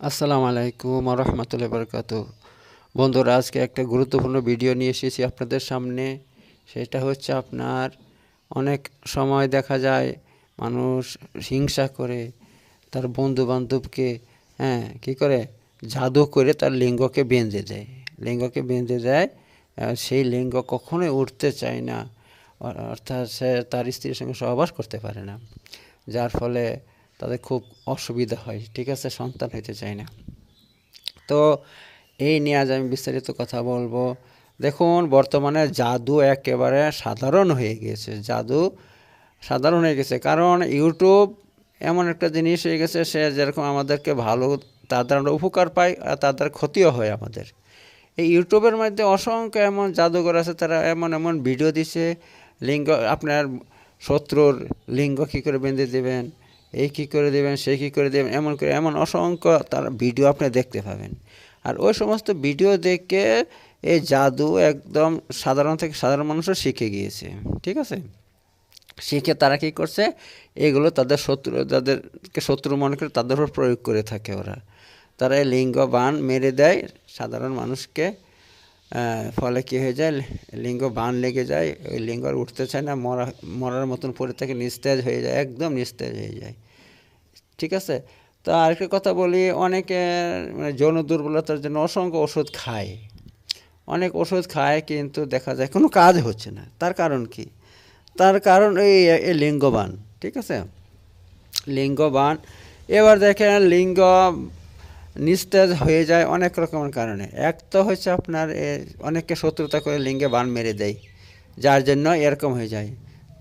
আসসালামু আলাইকুম রহমতুল্লাহ বরকাত বন্ধুরা, আজকে একটা গুরুত্বপূর্ণ ভিডিও নিয়ে এসেছি আপনাদের সামনে। সেটা হচ্ছে আপনার অনেক সময় দেখা যায় মানুষ হিংসা করে তার বন্ধু বান্ধবকে হ্যাঁ কী করে? জাদু করে তার লিঙ্গকে বেঁধে দেয়। লিঙ্গকে বেঁধে দেয় সেই লিঙ্গ কখনোই উঠতে চায় না। অর্থাৎ সে তার স্ত্রীর সঙ্গে সহবাস করতে পারে না। যার ফলে তাদের খুব অসুবিধা হয়, ঠিক আছে? সন্তান হইতে চায় না। তো এই নিয়ে আজ আমি বিস্তারিত কথা বলব। দেখুন, বর্তমানে জাদু একেবারে সাধারণ হয়ে গেছে, জাদু সাধারণ হয়ে গেছে। কারণ ইউটিউব এমন একটা জিনিস হয়ে গেছে, সে যেরকম আমাদেরকে ভালো, তাদের আমরা উপকার পাই আর তাদের ক্ষতিও হয় আমাদের। এই ইউটিউবের মধ্যে অসংখ্য এমন জাদুঘর আছে, তারা এমন এমন ভিডিও দিছে, লিঙ্গ, আপনার শত্রুর লিঙ্গ কী করে বেঁধে দেবেন? এই কী করে দেবেন, সেই কী করে দেবেন, এমন করে, এমন অসংখ্য তার ভিডিও আপনি দেখতে পাবেন। আর ওই সমস্ত ভিডিও দেখে এই জাদু একদম সাধারণ থেকে সাধারণ মানুষও শিখে গিয়েছে, ঠিক আছে? শিখে তারা কী করছে? এগুলো তাদের শত্রু, তাদেরকে শত্রু মনে করে তাদের উপর প্রয়োগ করে থাকে ওরা। তারা এই লিঙ্গ বান মেরে দেয়, সাধারণ মানুষকে ফলে কী হয়ে যায়? লিঙ্গ বান লেগে যায়, ওই লিঙ্গ উঠতে চায় না, মরা, মরার মতন পড়ে থাকে, নিস্তেজ হয়ে যায়, একদম নিস্তেজ হয়ে যায়। ঠিক আছে? তো আরেকটা কথা বলি, অনেকে মানে যৌন দুর্বলতার জন্য অসংখ্য ওষুধ খায়। অনেক ওষুধ খায়, কিন্তু দেখা যায় কোনো কাজ হচ্ছে না। তার কারণ কি? তার কারণ এই এই লিঙ্গবান, ঠিক আছে? লিঙ্গবান, এবার দেখেন লিঙ্গ নিস্তেজ হয়ে যায় অনেক রকমের কারণে। এক তো হচ্ছে আপনার অনেককে শত্রুতা করে লিঙ্গে বান মেরে দেয়, যার জন্য এরকম হয়ে যায়।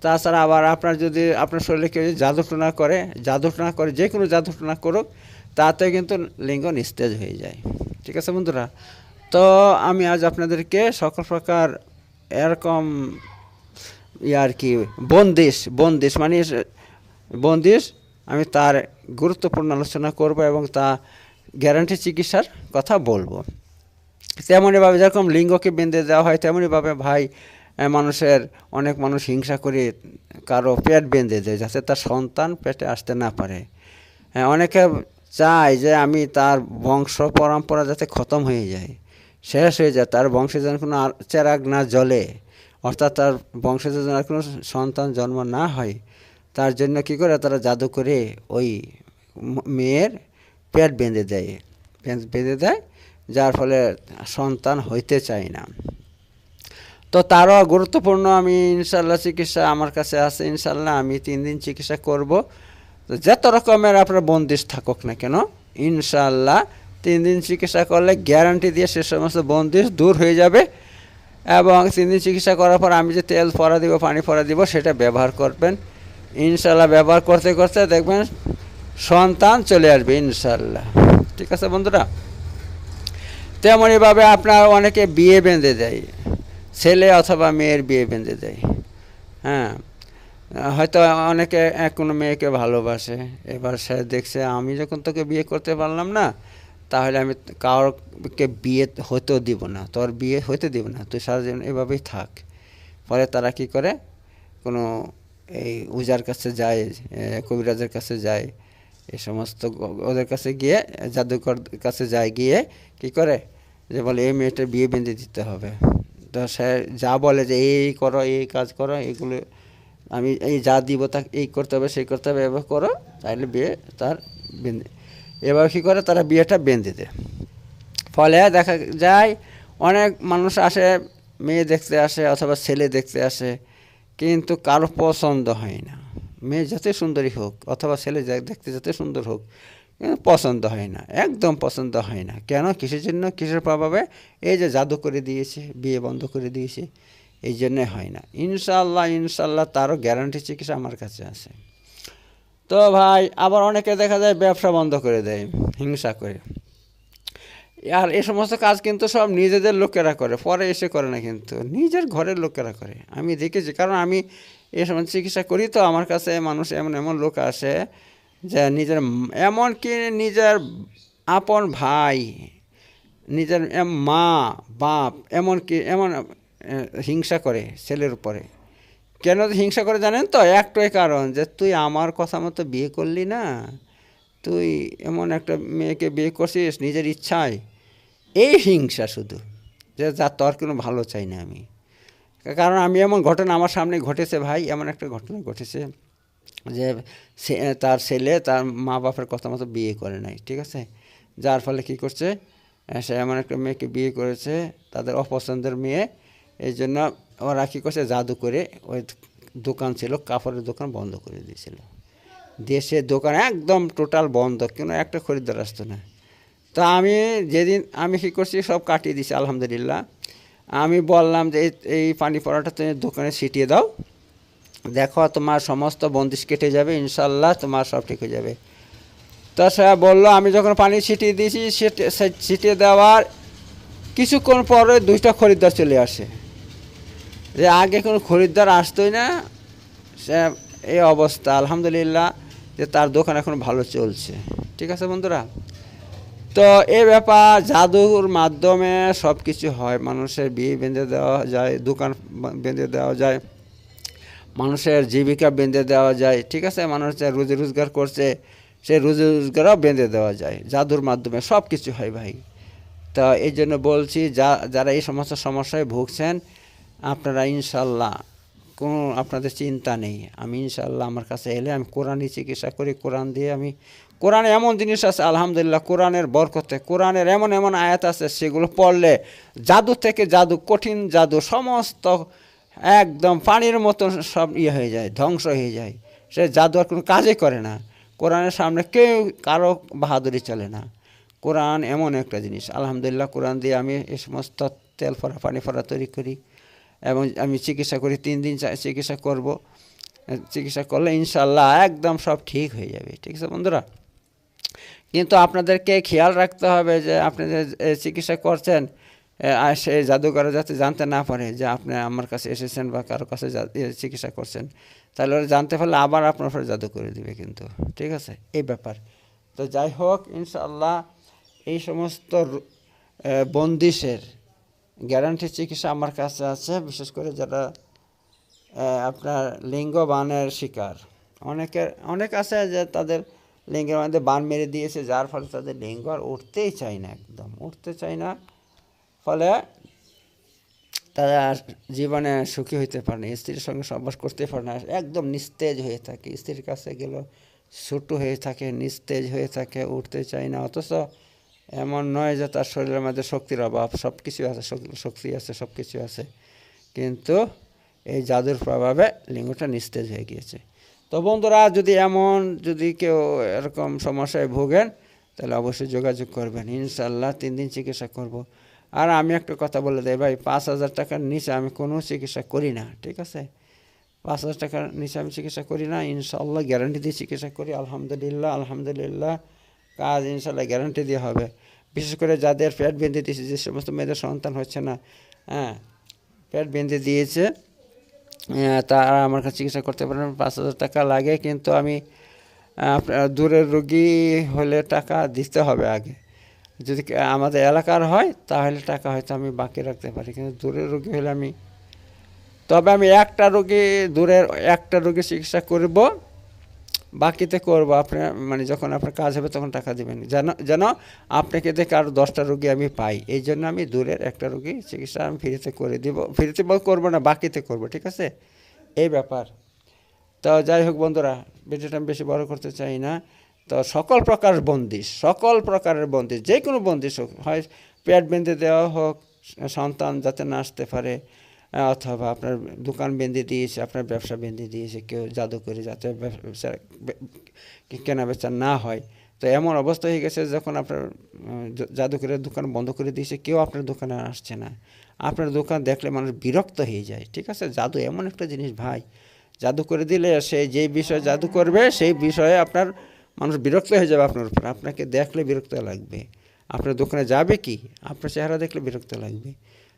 তাছাড়া আবার আপনার যদি আপনার শরীরে কেউ যদি জাদুটনা করে জাদুটনা করে, যে কোনো জাদুটনা করুক, তাতে কিন্তু লিঙ্গ নিস্তেজ হয়ে যায়। ঠিক আছে বন্ধুরা? তো আমি আজ আপনাদেরকে সকল প্রকার এরকম ইয়ার কি, বন্দিশ বন্দিশ মানে বন্দিশ আমি তার গুরুত্বপূর্ণ আলোচনা করব এবং তা গ্যারান্টি চিকিৎসার কথা বলব। তেমনইভাবে যেরকম লিঙ্গকে বেঁধে দেওয়া হয়, তেমনইভাবে ভাই মানুষের, অনেক মানুষ হিংসা করে কারও পেট বেঁধে দেয়, যাতে তার সন্তান পেটে আসতে না পারে। অনেকে চায় যে আমি তার বংশ পরম্পরা যাতে খতম হয়ে যায়। শেষ হয়ে যায়, তার বংশে যেন কোনো আর, চেরাগ না জ্বলে। অর্থাৎ তার বংশে যেন আর কোনো সন্তান জন্ম না হয়, তার জন্য কী করে তারা জাদু করে ওই মেয়ের পেট বেঁধে দেয়। বেঁধে দেয়, যার ফলে সন্তান হইতে চায় না। তো তারও গুরুত্বপূর্ণ আমি ইনশাল্লাহ চিকিৎসা আমার কাছে আছে ইনশাল্লাহ আমি তিন দিন চিকিৎসা করব। তো যত রকমের আপনার বন্দিশ থাকুক না কেন ইনশাল্লাহ তিন দিন চিকিৎসা করলে গ্যারান্টি দিয়ে সে সমস্ত বন্দিশ দূর হয়ে যাবে এবং তিন দিন চিকিৎসা করার পর আমি যে তেল ফরা দিব, পানি ফরা দিব, সেটা ব্যবহার করবেন। ইনশাল্লাহ ব্যবহার করতে করতে দেখবেন সন্তান চলে আসবে ইনশাল্লাহ ঠিক আছে বন্ধুরা? তেমনইভাবে আপনার অনেকে বিয়ে বেঁধে দেয়। ছেলে অথবা মেয়ের বিয়ে বেঁধে দেয়। হ্যাঁ হয়তো অনেকে, কোনো মেয়েকে ভালোবাসে। এবার সে দেখছে, আমি যখন তোকে বিয়ে করতে পারলাম না, তাহলে আমি কারোকে বিয়ে হতেও দিব না। তোর বিয়ে হতে দিব না, তুই সারা জীবন এভাবেই থাক। পরে তারা কি করে? কোনো এই উজার কাছে যায় কবিরাজের কাছে যায়। এই সমস্ত ওদের কাছে গিয়ে জাদুকর কাছে যায় গিয়ে কি করে? যে বলে, এই মেয়েটার বিয়ে বেঁধে দিতে হবে। তো সে যা বলে যে এই করো, এই কাজ করো, এগুলো আমি এই যা দিব তা এই করতে হবে, সেই করতে হবে এবার করো তাহলে বিয়ে তার বেঁধে এবার কী করে? তারা বিয়েটা বেঁধে দেয়। ফলে দেখা যায় অনেক মানুষ আসে, মেয়ে দেখতে আসে অথবা ছেলে দেখতে আসে, কিন্তু কারও পছন্দ হয় না। মেয়ে যত সুন্দরী হোক অথবা ছেলে দেখতে যত সুন্দর হোক পছন্দ হয় না, একদম পছন্দ হয় না। কেন? কিসের জন্য? কিসের প্রভাবে? এই যে জাদু করে দিয়েছে, বিয়ে বন্ধ করে দিয়েছে, এই জন্যে হয় না। ইনশাল্লাহ ইনশাল্লাহ তারও গ্যারান্টি চিকিৎসা আমার কাছে আছে। তো ভাই, আবার অনেকে দেখা যায় ব্যবসা বন্ধ করে দেয়, হিংসা করে। আর এই সমস্ত কাজ কিন্তু সব নিজেদের লোকেরা করে, পরে এসে করে না কিন্তু, নিজের ঘরের লোকেরা করে। আমি দেখেছি, কারণ আমি এই সময় চিকিৎসা করি তো, আমার কাছে মানুষ এমন এমন লোক আসে যে নিজের এমনকি নিজের আপন ভাই, নিজের মা, বাপ, এমনকি এমন হিংসা করে ছেলের উপরে। কেন হিংসা করে জানেন তো? একটাই কারণ যে তুই আমার কথা মতো বিয়ে করলি না, তুই এমন একটা মেয়েকে বিয়ে করছিস নিজের ইচ্ছায়। এই হিংসা শুধু, যে যা তোর কোনো ভালো চাই না আমি। কারণ আমি এমন ঘটনা আমার সামনে ঘটেছে ভাই, এমন একটা ঘটনা ঘটেছে। যে সে, তার ছেলে তার মা বাপের কথা মতো বিয়ে করে নাই, ঠিক আছে? যার ফলে কি করছে সে এমন একটা মেয়েকে বিয়ে করেছে, তাদের অপছন্দের মেয়ে, এই জন্য ওরা কী করছে, জাদু করে ওই দোকান ছিল, কাপড়ের দোকান বন্ধ করে দিয়েছিল। দেশে দোকান একদম টোটাল বন্ধ, কোনো একটা খরিদ্দার আসতো না। তো আমি যেদিন, আমি কী করছি, সব কাটিয়ে দিছি আলহামদুলিল্লাহ। আমি বললাম যে, এই পানি পড়াটা তুমি দোকানে ছিটিয়ে দাও দেখো, তোমার সমস্ত বন্দিশ কেটে যাবে ইনশাল্লাহ তোমার সব ঠিক হয়ে যাবে। তো সে বলল, আমি যখন পানি ছিটিয়ে দিয়েছি ছিটিয়ে দেওয়ার কিছুক্ষণ পরে দুইটা খরিদ্দার চলে আসে। যে আগে কোনো খরিদ্দার আসতোই না, সে এই অবস্থা, আলহামদুলিল্লাহ, যে তার দোকান এখন ভালো চলছে। ঠিক আছে বন্ধুরা? তো এ ব্যাপার জাদুর মাধ্যমে সব কিছু হয়, মানুষের বিয়ে বেঁধে দেওয়া যায়, দোকান বেঁধে দেওয়া যায়। মানুষের জীবিকা বেঁধে দেওয়া যায়, ঠিক আছে? মানুষ যে রুজি রোজগার করছে, সেই রুজি রোজগারও বেঁধে দেওয়া যায়, জাদুর মাধ্যমে সব কিছু হয় ভাই। তো এই জন্য বলছি, যা, যারা এই সমস্ত সমস্যায় ভুগছেন, আপনারা ইনশাল্লাহ কোনো আপনাদের চিন্তা নেই। আমি ইনশাল্লাহ আমার কাছে এলে আমি কোরআনই চিকিৎসা করি, কোরআন দিয়ে আমি, কোরআনে এমন জিনিস আছে, আলহামদুলিল্লাহ, কোরআনের বরকতে, কোরআনের এমন এমন আয়াত আছে, সেগুলো পড়লে জাদু থেকে জাদু, কঠিন জাদু, সমস্ত একদম পানির মতন সব ইয়ে হয়ে যায়, ধ্বংস হয়ে যায়। সে জাদু আর কোনো কাজই করে না। কোরআনের সামনে কেউ কারও বাহাদুরি চলে না। কোরআন এমন একটা জিনিস। আলহামদুলিল্লাহ, কোরআন দিয়ে আমি এই সমস্ত তেল ফরা পানি ফরা তৈরি করি এবং আমি চিকিৎসা করি, তিন দিন চিকিৎসা করব। চিকিৎসা করলে ইনশাল্লাহ একদম সব ঠিক হয়ে যাবে। ঠিক আছে বন্ধুরা? কিন্তু আপনাদেরকে খেয়াল রাখতে হবে যে আপনি চিকিৎসা করছেন সেই জাদুঘরে যাতে জানতে না পারে যে আপনি আমার কাছে এসেছেন বা কারও কাছে চিকিৎসা করছেন, তাহলে ওরা জানতে পারলে আবার আপনার উপরে জাদু করে দিবে কিন্তু। ঠিক আছে? এই ব্যাপার। তো যাই হোক ইনশাল্লাহ এই সমস্ত বন্দিশের গ্যারান্টি চিকিৎসা আমার কাছে আছে, বিশেষ করে যারা আপনার লিঙ্গ বানের শিকার। অনেকের অনেক আছে যে তাদের লিঙ্গের মধ্যে বান মেরে দিয়েছে, যার ফলে তাদের লিঙ্গ আর উঠতেই চায় না একদম, উঠতে চায় না। ফলে তারা জীবনে সুখী হইতে পারে না। স্ত্রীর সঙ্গে সবাস করতে পারে না। একদম নিস্তেজ হয়ে থাকে। স্ত্রীর কাছে গেল ছোটো হয়ে থাকে, নিস্তেজ হয়ে থাকে, উঠতে চায় না। অথচ এমন নয় যে তার শরীরের মধ্যে শক্তির অভাব সব কিছু আছে, শক্তি আছে সব কিছু আছে। কিন্তু এই জাদুর প্রভাবে লিঙ্গটা নিস্তেজ হয়ে গিয়েছে। তো বন্ধুরা, যদি এমন যদি কেউ এরকম সমস্যায় ভোগেন, তাহলে অবশ্যই যোগাযোগ করবেন। ইনশাল্লাহ তিন দিন চিকিৎসা করব। আর আমি একটা কথা বলে দেয় ভাই, পাঁচ হাজার টাকার নিচে আমি কোনো চিকিৎসা করি না, ঠিক আছে? পাঁচ হাজার টাকার নিচে আমি চিকিৎসা করি না ইনশাল্লাহ গ্যারান্টি দিয়ে চিকিৎসা করি, আলহামদুলিল্লাহ আলহামদুলিল্লাহ, কাজ ইনশাল্লাহ গ্যারান্টি দিয়ে হবে। বিশেষ করে যাদের পেট বেঁধে দিয়েছে, যে সমস্ত মেয়েদের সন্তান হচ্ছে না হ্যাঁ পেট বেঁধে দিয়েছে তারা আমার কাছে চিকিৎসা করতে পারেন পাঁচ হাজার টাকা লাগে, কিন্তু আমি দূরের রোগী হলে টাকা দিতে হবে আগে। যদি আমাদের এলাকার হয়, তাহলে টাকা হয়তো আমি বাকি রাখতে পারি, কিন্তু দূরের রোগী হলে আমি, তবে আমি একটা রোগী দূরের একটা রোগী চিকিৎসা করব, বাকিতে করব আপনার মানে যখন আপনার কাজ হবে তখন টাকা দেবেন। যেন যেন আপনাকে দেখে আরও দশটা রোগী আমি পাই, এই জন্য আমি দূরের একটা রোগী চিকিৎসা আমি ফ্রিতে করে দিব, ফ্রিতে করব না, বাকিতে করব, ঠিক আছে? এই ব্যাপার। তো যাই হোক বন্ধুরা, ভিডিওটা আমি বেশি বড় করতে চাই না। তো সকল প্রকার বন্দিশ সকল প্রকারের বন্দিশ যে কোনো বন্দিশ হোক হয়, পেট বেঁধে দেওয়া হোক, সন্তান যাতে না আসতে পারে অথবা আপনার দোকান বেঁধে দিয়েছে, আপনার ব্যবসা বেঁধে দিয়েছে, কেউ জাদু করে যাতে ব্যবসা কেনা বেচা না হয়, তো এমন অবস্থা হয়ে গেছে যখন আপনার জাদু করে দোকান বন্ধ করে দিয়েছে, কেউ আপনার দোকানে আসছে না। আপনার দোকান দেখলে মানুষ বিরক্ত হয়ে যায়, ঠিক আছে? জাদু এমন একটা জিনিস ভাই, জাদু করে দিলে সে যেই বিষয়ে জাদু করবে, সেই বিষয়ে আপনার মানুষ বিরক্ত হয়ে যাবে আপনার উপর। আপনাকে দেখলে বিরক্ত লাগবে। আপনার দোকানে যাবে কি? আপনার চেহারা দেখলে বিরক্ত লাগবে।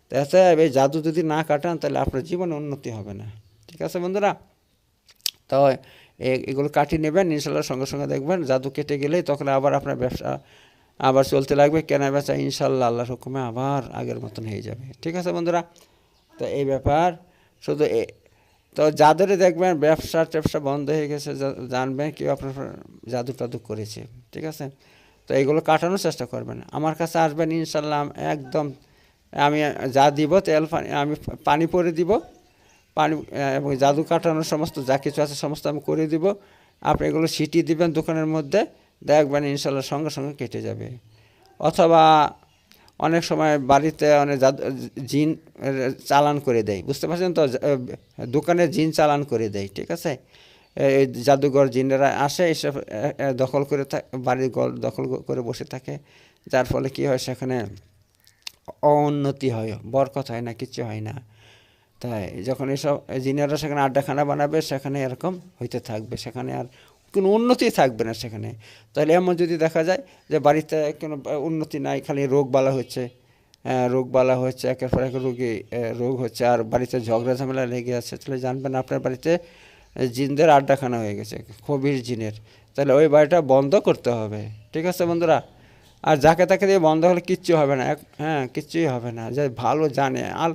তাতে এই জাদু যদি না কাটান, তাহলে আপনার জীবনে উন্নতি হবে না। ঠিক আছে বন্ধুরা? তো এগুলো কাটিয়ে নেবেন, ইনশাল্লাহ সঙ্গে সঙ্গে দেখবেন। জাদু কেটে গেলেই তখন আবার আপনার ব্যবসা আবার চলতে লাগবে। কেনা বেচা ইনশাল্লাহ আল্লাহর হুকুমে আবার আগের মতন হয়ে যাবে। ঠিক আছে বন্ধুরা? তো এই ব্যাপার। শুধু তো যাদের দেখবেন, ব্যবসা ট্যাবসা বন্ধ হয়ে গেছে জানবেন কেউ আপনার জাদু টাদু করেছে, ঠিক আছে? তো এইগুলো কাটানোর চেষ্টা করবেন। আমার কাছে আসবেন ইনশাল্লাহ, একদম আমি যা দিব, তেল আমি পানি পরে দিব, পানি, এবং জাদু কাটানোর সমস্ত যা কিছু আছে সমস্ত আমি করে দিব। আপনি এগুলো সিটি দিবেন দোকানের মধ্যে, দেখবেন ইনশাল্লাহ সঙ্গে সঙ্গে কেটে যাবে। অথবা অনেক সময় বাড়িতে অনেক জিন চালান করে দেয়। বুঝতে পারছেন তো? দোকানে জিন চালান করে দেয় ঠিক আছে? এই জাদুঘর জিনেরা আসে এসে আহ, আহ, দখল করে বাড়ির ঘর দখল করে বসে থাকে। যার ফলে কি হয় সেখানে অউন্নতি হয় বরকত হয় না কিছু হয় না। তাই যখন এসব জিনেরা সেখানে আড্ডাখানা বানাবে সেখানে এরকম হইতে থাকবে। সেখানে আর কোনো উন্নতি থাকবে না সেখানে। তাহলে এমন যদি দেখা যায় যে বাড়িতে কোনো উন্নতি নাই খালি রোগ বালা হচ্ছে আহ, রোগ বালা হচ্ছে একের পর এক রোগী রোগ হচ্ছে আর বাড়িতে ঝগড়া ঝামেলা লেগে আছে তাহলে জানবেন আপনার বাড়িতে জিনদের আড্ডাখানা হয়ে গেছে খবির জিনের। তাহলে ওই বাড়িটা বন্ধ করতে হবে। ঠিক আছে বন্ধুরা? আর যাকে তাকে দিয়ে বন্ধ হলে কিচ্ছু হবে না হ্যাঁ কিচ্ছুই হবে না যে ভালো জানে। আল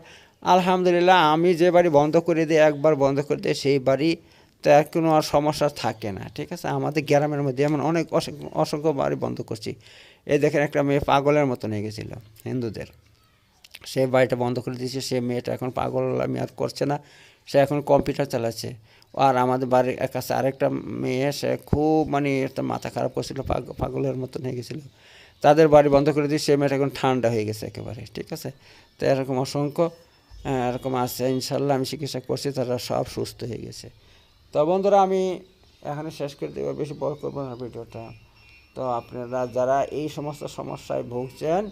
আলহামদুলিল্লাহ আমি যে বাড়ি বন্ধ করে দিই একবার বন্ধ করে দিই সেই বাড়ি তার কোনো আর সমস্যা থাকে না, ঠিক আছে? আমাদের গ্রামের মধ্যে এমন অনেক অসংখ্য বাড়ি বন্ধ করছি। এই দেখেন একটা মেয়ে পাগলের মতো নিয়ে গেছিল, হিন্দুদের। সে বাড়িটা বন্ধ করে দিয়েছে, সে মেয়েটা এখন পাগল আমি আর করছে না, সে এখন কম্পিউটার চালাচ্ছে। আর আমাদের বাড়ির কাছে আরেকটা মেয়ে, সে খুব মানে একটা মাথা খারাপ করছিল, পাগ- পাগলের মতো হয়ে গেছিল। তাদের বাড়ি বন্ধ করে দিয়ে সে মেয়েটা এখন ঠান্ডা হয়ে গেছে একেবারে, ঠিক আছে? তো এরকম অসংখ্য, এরকম আছে, ইনশাল্লাহ আমি চিকিৎসা করছি, তারা সব সুস্থ হয়ে গেছে। তো বন্ধুরা, আমি এখানে শেষ করে দেবো বেশি বড় করব না ভিডিওটা। তো আপনারা যারা এই সমস্ত সমস্যায় ভুগছেন,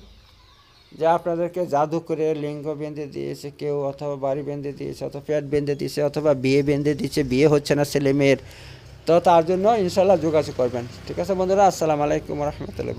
যে আপনাদেরকে জাদু করে লিঙ্গ বেঁধে দিয়েছে, কেউ অথবা বাড়ি বেঁধে দিয়েছে, অথবা পেট বেঁধে দিয়েছে, অথবা বিয়ে বেঁধে দিয়েছে, বিয়ে হচ্ছে না ছেলে মেয়ের তো তার জন্য ইনশাল্লাহ যোগাযোগ করবেন। ঠিক আছে বন্ধুরা, আসসালামু আলাইকুম রহমতুল্লাহ